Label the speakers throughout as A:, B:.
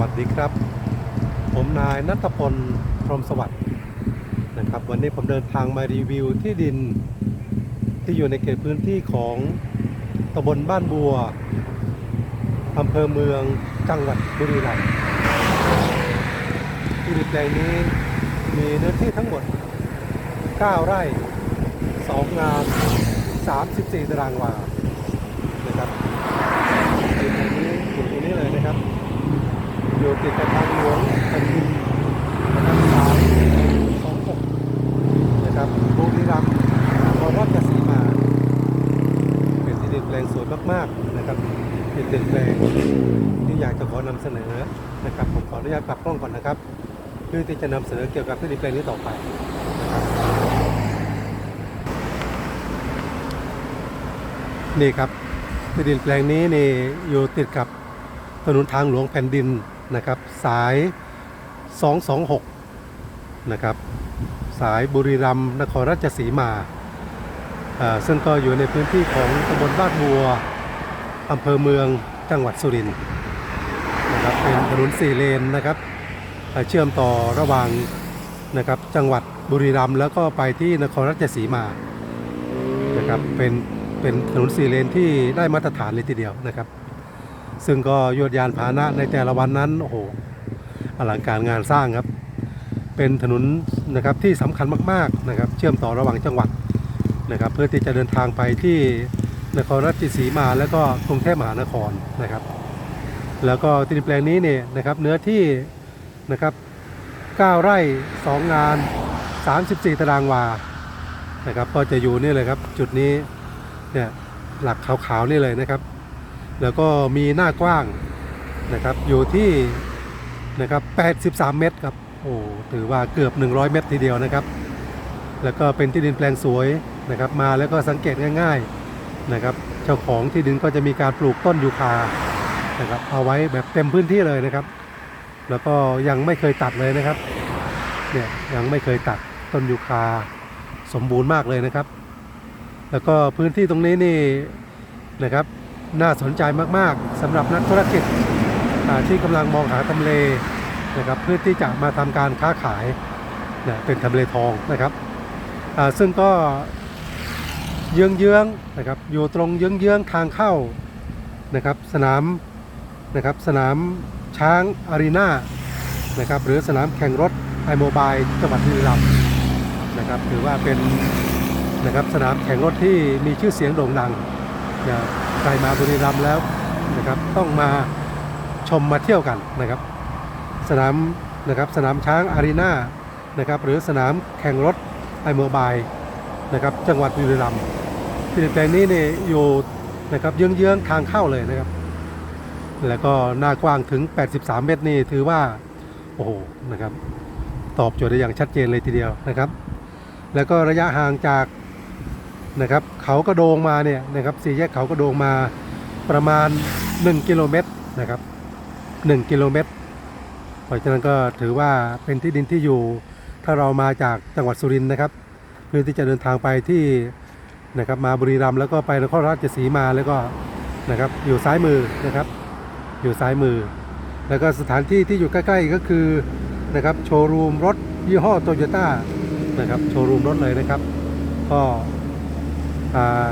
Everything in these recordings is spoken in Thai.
A: วัสดีครับ ผมนายนัทพลพรหมสวัสดิ์นะครับ วันนี้ผมเดินทางมารีวิวที่ดินที่อยู่ในเขตพื้นที่ของตำบลบ้านบัวอำเภอเมืองจังหวัดบุรีรัมย์ที่ดินแปลงนี้มีเนื้อที่ทั้งหมด 9 ไร่ 2 งาน 34 ตารางวานะครับดินแปลงนี้อยู่ตรงนี้เลยนะครับ อยู่ติดกับทางหลวงแผ่นดินนะครับสามสองหกนะครับบุรีรัมย์นครราชสีมา เป็นที่ดินแปลงสวยมากๆนะครับเป็นดินแปลงที่อยากจะขอนำเสนอนะครับผมขออนุญาตปรับกล้องก่อนนะครับเพื่อที่จะนำเสนอเกี่ยวกับที่ดินแปลงนี้ต่อไปนี่ครับที่ดินแปลงนี้นี่อยู่ติดกับถนนทางหลวงแผ่นดิน นะครับสาย 226 นะครับสายบุรีรัมย์นครราชสีมาซึ่งก็อยู่ในพื้นที่ของตำบลบ้านบัวอำเภอเมืองจังหวัดสุรินทร์นะครับเป็นถนนสี่เลนนะครับเชื่อมต่อระหว่างนะครับจังหวัดบุรีรัมย์แล้วก็ไปที่นครราชสีมานะครับเป็นเป็นถนนสี่เลนที่ได้มาตรฐานเลยทีเดียวนะครับ ซึ่งก็ยวดยานพาหนะในแต่ละวันนั้นโอ้โหอลังการงานสร้างครับ เป็นถนนนะครับที่สำคัญมากๆนะครับ เชื่อมต่อระหว่างจังหวัดนะครับ เพื่อที่จะเดินทางไปที่นครราชสีมาแล้วก็กรุงเทพมหานครนะครับ แล้วก็ที่ดินแปลงนี้เนี่ยนะครับเนื้อที่นะครับ 9 ไร่ 2 งาน 34 ตารางวานะครับ ก็จะอยู่นี่เลยครับจุดนี้เนี่ยหลักขาวๆนี่เลยนะครับ แล้วก็มีหน้ากว้างนะครับอยู่ที่นะครับ83 เมตรครับโอ้ถือว่าเกือบ 100 เมตรทีเดียวนะครับ แล้วก็เป็นที่ดินแปลงสวยนะครับมาแล้วก็สังเกตง่ายๆนะครับ เจ้าของที่ดินก็จะมีการปลูกต้นยูคานะครับเอาไว้แบบเต็มพื้นที่เลยนะครับ แล้วก็ยังไม่เคยตัดเลยนะครับเนี่ยยังไม่เคยตัดต้นยูคาสมบูรณ์มากเลยนะครับ แล้วก็พื้นที่ตรงนี้นี่นะครับ น่าสนใจมากๆสำหรับนักธุรกิจที่กำลังมองหาทำเลนะครับเพื่อที่จะมาทำการค้าขายนะเป็นทำเลทองนะครับซึ่งก็เยื้องๆนะครับอยู่ตรงเยื้องๆทางเข้านะครับสนามนะครับสนามช้างอารีนานะครับหรือสนามแข่งรถไอโมบายจังหวัดบุรีรัมย์นะครับถือว่าเป็นนะครับสนามแข่งรถที่มีชื่อเสียงโด่งดังนะ ใครมาบุรีรัมย์แล้วนะครับต้องมาชมมาเที่ยวกันนะครับ สนามนะครับสนามช้างอารีนานะครับหรือสนามแข่งรถไอโมอร์บายนะครับจังหวัดบุรีรัมย์ที่แปลงนี้เนี่ยอยู่นะครับเยื้องๆทางเข้าเลยนะครับ แล้วก็หน้ากว้างถึง 83 เมตรนี่ถือว่าโอ้โหนะครับตอบโจทย์ได้อย่างชัดเจนเลยทีเดียวนะครับ แล้วก็ระยะห่างจาก นะครับเขากระโดงมาเนี่ยนะครับสี่แยกเขากระโดงมาประมาณ 1 กิโลเมตรนะครับ1กิโลเมตรเพราะฉะนั้นก็ถือว่าเป็นที่ดินที่อยู่ ถ้าเรามาจากจังหวัดสุรินทร์นะครับ เพื่อที่จะเดินทางไปที่นะครับมาบุรีรัมย์แล้วก็ไปนครราชสีมาแล้วก็นะครับอยู่ซ้ายมือนะครับ อยู่ซ้ายมือ แล้วก็สถานที่ที่อยู่ใกล้ๆก็คือนะครับโชว์รูมรถยี่ห้อโตโยต้านะครับโชว์รูมรถเลยนะครับ ก็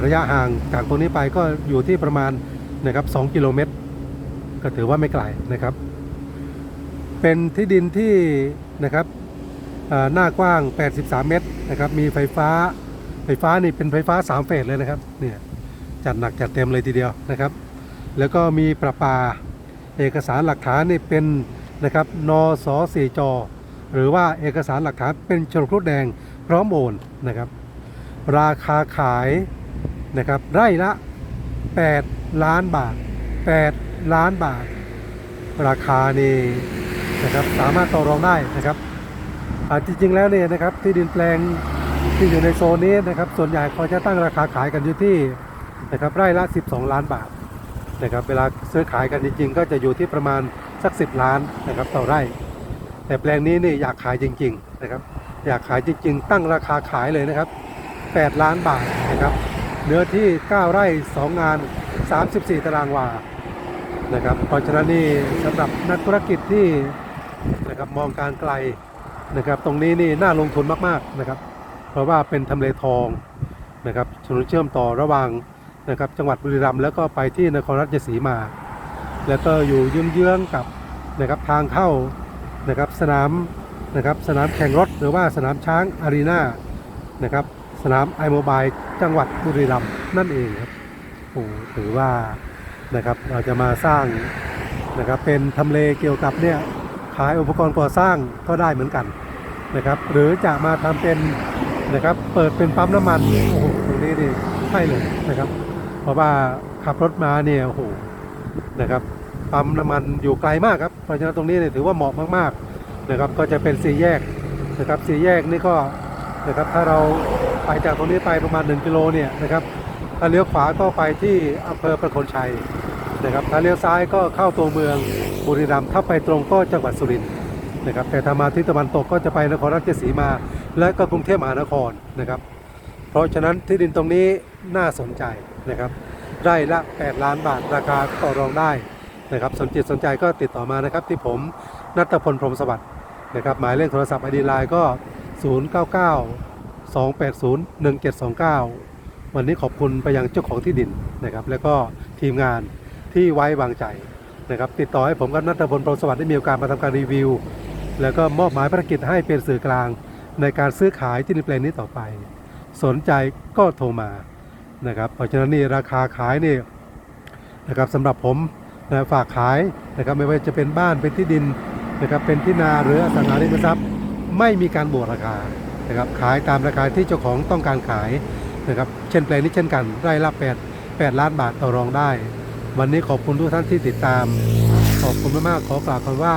A: ระยะห่างจากตรงนี้ไปก็อยู่ที่ประมาณนะครับ2กิโลเมตร ก็ถือว่าไม่ไกลนะครับ เป็นที่ดินที่นะครับหน้ากว้าง 83 เมตรนะครับมีไฟฟ้าไฟฟ้านี่เป็นไฟฟ้า 3 เฟสเลยนะครับเนี่ยจัดหนักจัดเต็มเลยทีเดียวนะครับ แล้วก็มีประปาเอกสารหลักฐานนี่เป็นนะครับนสสี่จหรือว่าเอกสารหลักฐานเป็นฉลกรุดแดงพร้อมโอนนะครับ ราคาขายนะครับไร่ละ 8 ล้านบาท 8 ล้านบาท ราคานี่นะครับสามารถต่อรองได้นะครับอ่าจริงๆแล้วเนี่ยนะครับที่ดินแปลงที่อยู่ในโซนนี้นะครับส่วนใหญ่เขาจะตั้งราคาขายกันอยู่ที่นะครับไร่ละ 12 ล้านบาทนะครับเวลาซื้อขายกันจริงๆ ก็จะอยู่ที่ประมาณสัก 10 ล้านนะครับต่อไร่ แต่แปลงนี้นี่อยากขายจริงๆนะครับอยากขายจริงๆ ตั้งราคาขายเลยนะครับ 8 ล้านบาทนะครับเนื้อที่ 9 ไร่ 2 งาน 34 ตารางวานะครับเพราะฉะนั้นนี่สำหรับนักธุรกิจที่นะครับมองการไกลนะครับตรงนี้นี่น่าลงทุนมากๆนะครับเพราะว่าเป็นทำเลทองนะครับถนนเชื่อมต่อระหว่างนะครับจังหวัดบุรีรัมย์แล้วก็ไปที่นครราชสีมา แล้วก็อยู่เยื้องๆกับนะครับทางเข้านะครับสนามนะครับสนามแข่งรถหรือว่าสนามช้างอารีนานะครับ สนามไอโมบายจังหวัดบุรีรัมย์นั่นเองครับโอ้ถือว่านะครับเราจะมาสร้างนะครับเป็นทำเลเกี่ยวกับเนี่ยขายอุปกรณ์ก่อสร้างก็ได้เหมือนกันนะครับหรือจะมาทำเป็นนะครับเปิดเป็นปั๊มน้ำมันโอ้โหตรงนี้นี่ใช่เลยนะครับ เพราะว่าขับรถมาเนี่ยโอ้โหนะครับปั๊มน้ำมันอยู่ไกลมากครับเพราะฉะนั้นตรงนี้เนี่ยถือว่าเหมาะมากๆนะครับก็จะเป็นสี่แยกนะครับสี่แยกนี่ก็นะครับถ้าเรา ไปจากตรงนี้ไปประมาณ 1 กิโลเนี่ยนะครับถ้าเลี้ยวขวาก็ไปที่อำเภอประโคนชัยนะครับถ้าเลี้ยวซ้ายก็เข้าตัวเมืองบุรีรัมย์ถ้าไปตรงก็จังหวัดสุรินทร์นะครับแต่ถ้ามาที่ตะวันตกก็จะไปนครราชสีมา และก็กรุงเทพมหานครนะครับ เพราะฉะนั้นที่ดินตรงนี้น่าสนใจนะครับไร่ละ 8 ล้านบาทราคาต่อรองได้นะครับสนจิตสนใจก็ติดต่อมานะครับที่ผมนัตพลพรหมสวัสดิ์นะครับหมายเลขโทรศัพท์ไอดีไลน์ก็ 099 280 1729 วันนี้ขอบคุณไปยังเจ้าของที่ดินนะครับ แล้วก็ทีมงานที่ไว้วางใจนะครับ ติดต่อให้ผมกับนัตพลพรหมสวัสดิ์ได้มีโอกาสมาทำการรีวิว แล้วก็มอบหมายภารกิจให้เป็นสื่อกลาง ในการซื้อขายที่ดินแปลงนี้ต่อไป สนใจก็โทรมานะครับเพราะฉะนั้นนี่ราคาขายนี่นะครับสำหรับผมนะฝากขายนะครับไม่ว่าจะเป็นบ้านเป็นที่ดินนะครับเป็นที่นาหรืออสังหาริมทรัพย์ ไม่มีการบวกราคา นะครับขายตามราคาที่เจ้าของต้องการขายนะครับเช่นแปลงนี้เช่นกันไร่ละ8 8ล้านบาทต่อรองได้ วันนี้ขอบคุณทุกท่านที่ติดตาม ขอบคุณมากๆขอกล่าวคำว่า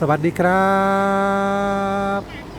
A: สวัสดีครับ